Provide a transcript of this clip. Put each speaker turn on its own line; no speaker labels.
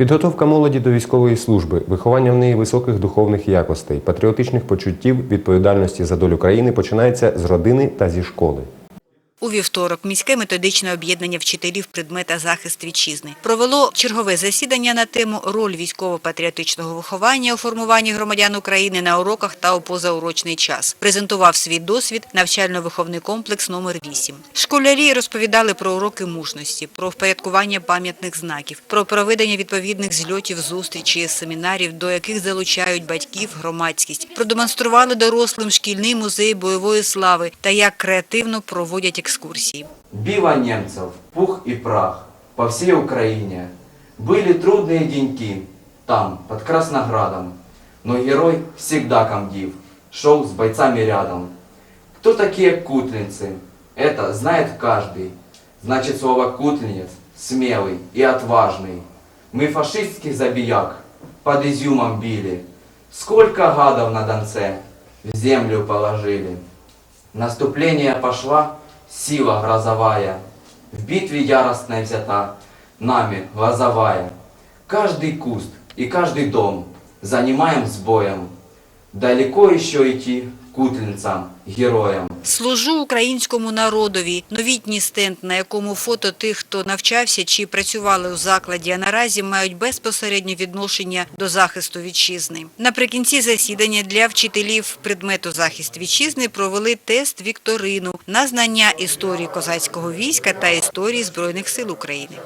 Підготовка молоді до військової служби, виховання в неї високих духовних якостей, патріотичних почуттів, відповідальності за долю країни починається з родини та зі школи.
У вівторок міське методичне об'єднання вчителів предмета захист вітчизни. Провело чергове засідання на тему роль військово-патріотичного виховання у формуванні громадян України на уроках та у позаурочний час. Презентував свій досвід навчально-виховний комплекс номер 8 Школярі розповідали про уроки мужності, про впорядкування пам'ятних знаків, про проведення відповідних зльотів, зустрічей, семінарів, до яких залучають батьків, громадськість, продемонстрували дорослим шкільний музей бойової слави та як креативно проводять екскурсії.
Бива немцев, пух и прах по всей Украине. Были трудные деньки там, под Красноградом, но герой всегда комдив, шел с бойцами рядом. Кто такие кутлинцы? Это знает каждый. Значит слово кутлинец смелый и отважный. Мы фашистских забияк под изюмом били. Сколько гадов на Донце в землю положили. Наступление пошла сила грозовая, В битве яростной взята нами лозовая. Каждый куст и каждый дом занимаем с боем. Далеко еще идти кутлинцам, героям.
Служу українському народові. Новітній стенд, на якому фото тих, хто навчався чи працювали у закладі, а наразі мають безпосереднє відношення до захисту вітчизни. Наприкінці засідання для вчителів предмету захист вітчизни провели тест вікторину на знання історії козацького війська та історії збройних сил України.